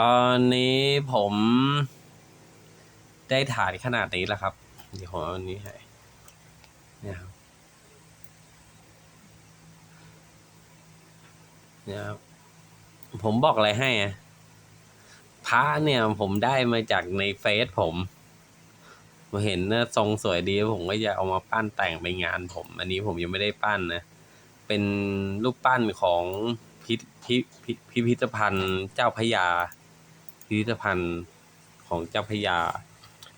ตอนนี้ผมได้ฐานขนาดนี้แล้วครับ เดี๋ยวผมเอาอันนี้ให้เนี่ยครับเนี่ยครับ ผมบอกอะไรให้อะพระเนี่ยผมได้มาจากในเฟซผมมาเห็นนะทรงสวยดีผมก็จะเอามาปั้นแต่งไปงานผม อันนี้ผมยังไม่ได้ปั้นนะ เป็นรูปปั้นของพิพิพิพิพิธภัณฑ์เจ้าพยา พิพิธภัณฑ์ของเจ้าพยา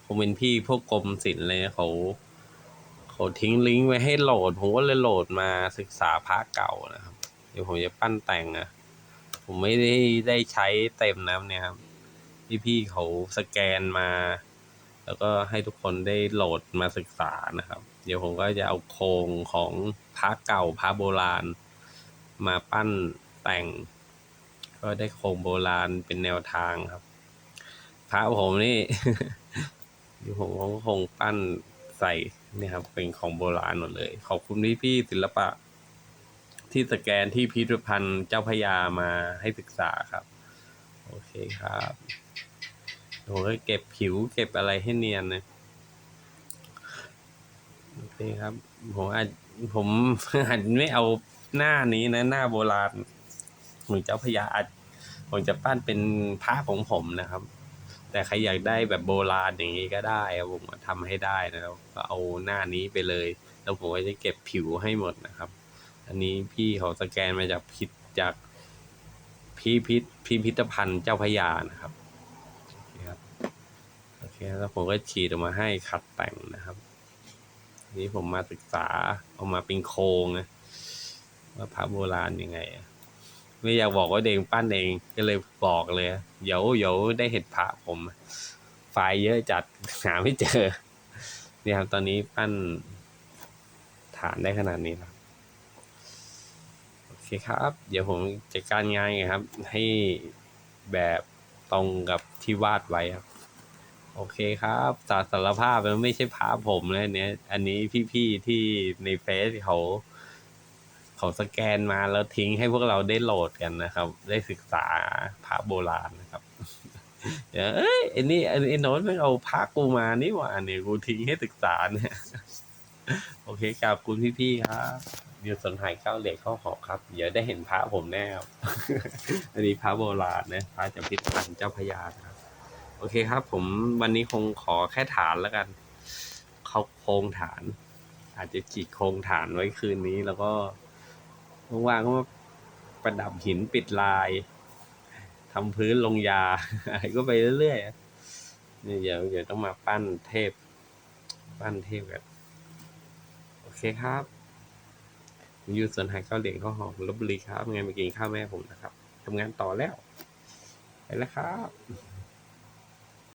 ผมเป็นพี่พวกกรมศิลป์เลยเขาเขาทิ้งลิงก์ไว้ให้โหลด ผมก็เลยโหลดมาศึกษาพระเก่านะครับ เดี๋ยวผมจะปั้นแต่งนะผมไม่ได้ได้ใช้เต็มนะเนี่ยครับพี่พี่เขาสแกนมา แล้วก็ให้ทุกคนได้โหลดมาศึกษานะครับ เดี๋ยวผมก็จะเอาโครงของพระเก่าพระโบราณ มาปั้นแต่ง ก็ได้โครงโบราณเป็นแนวทางครับ พระผมนี่ผมก็คงปั้นใส่เนี่ยครับ เป็นของโบราณหมดเลย ขอบคุณพี่พี่ศิลปะ ที่สแกนที่พิพิธภัณฑ์เจ้าพยามาให้ศึกษาครับ โอเคครับผมก็เก็บผิวเก็บอะไรให้เนียนนะโอเคครับ ผมอาจผมอาจไม่เอาหน้านี้นะ หน้าโบราณ หมือนเจ้าพระยาอาจผมจะปั้นเป็นพระของผมนะครับ แต่ใครอยากได้แบบโบราณอย่างนี้ก็ได้ผมทำให้ได้นะครับก็เอาหน้านี้ไปเลย แล้วผมก็จะเก็บผิวให้หมดนะครับ อันนี้พี่เขาสแกนมาจากพิษจากพิพิธพิพิธภัณฑ์เจ้าพระยานะครับโอเคแล้วผมก็ฉีดออกมาให้ขัดแต่งนะครับนนี้ผมมาศึกษาเอามาเป็นโครงนะว่าพระโบราณยังไงอะ ไม่อยากบอกว่าเด็กปั้นเองก็เลยบอกเลยเดี๋ยวเดี๋ยวได้เห็นพระผม ไฟล์เยอะจัดหาไม่เจอเนี่ยครับตอนนี้ปั้นฐานได้ขนาดนี้แล้วโอเคครับ เดี๋ยวผมจัดการงานไงครับ ให้แบบตรงกับที่วาดไว้ครับโอเคครับสารสารภาพมันไม่ใช่ภาพผมเลยเนี่ย อันนี้พี่ๆที่ในเฟซเขา เขาสแกนมาแล้วทิ้งให้พวกเราได้โหลดกันนะครับ ได้ศึกษาพระโบราณนะครับเอ้ยไอ้นี่ไอ้โน้ตไม่เอาพระกูมานี่หว่าเนี่ยกูทิ้งให้ศึกษาเนี่ย โอเคครับคุณพี่ๆครับอยู่สนหายเก้าเหล็กข้าหอครับ เดี๋ยวได้เห็นพระผมแน่ครับอันนี้พระโบราณนะพระจากพิพิธภัณฑ์เจ้าพระยาครับโอเคครับ ผมวันนี้คงขอแค่ฐานแล้วกัน เขาโครงฐาน อาจจะจีกโครงฐานไว้คืนนี้แล้วก็ ว่างๆก็มาประดับหินปิดลายทำพื้นลงยาอะไรก็ไปเรื่อยๆนี่เดี๋ยวเดี๋ยวต้องมาปั้นเทพ ปั้นเทพกันโอเคครับอยู่สวนหายเก้าเหลียงข้าวหอมลบบุรีครับไงมากินข้าวแม่ผมนะครับทำงานต่อแล้วไปแล้วครับ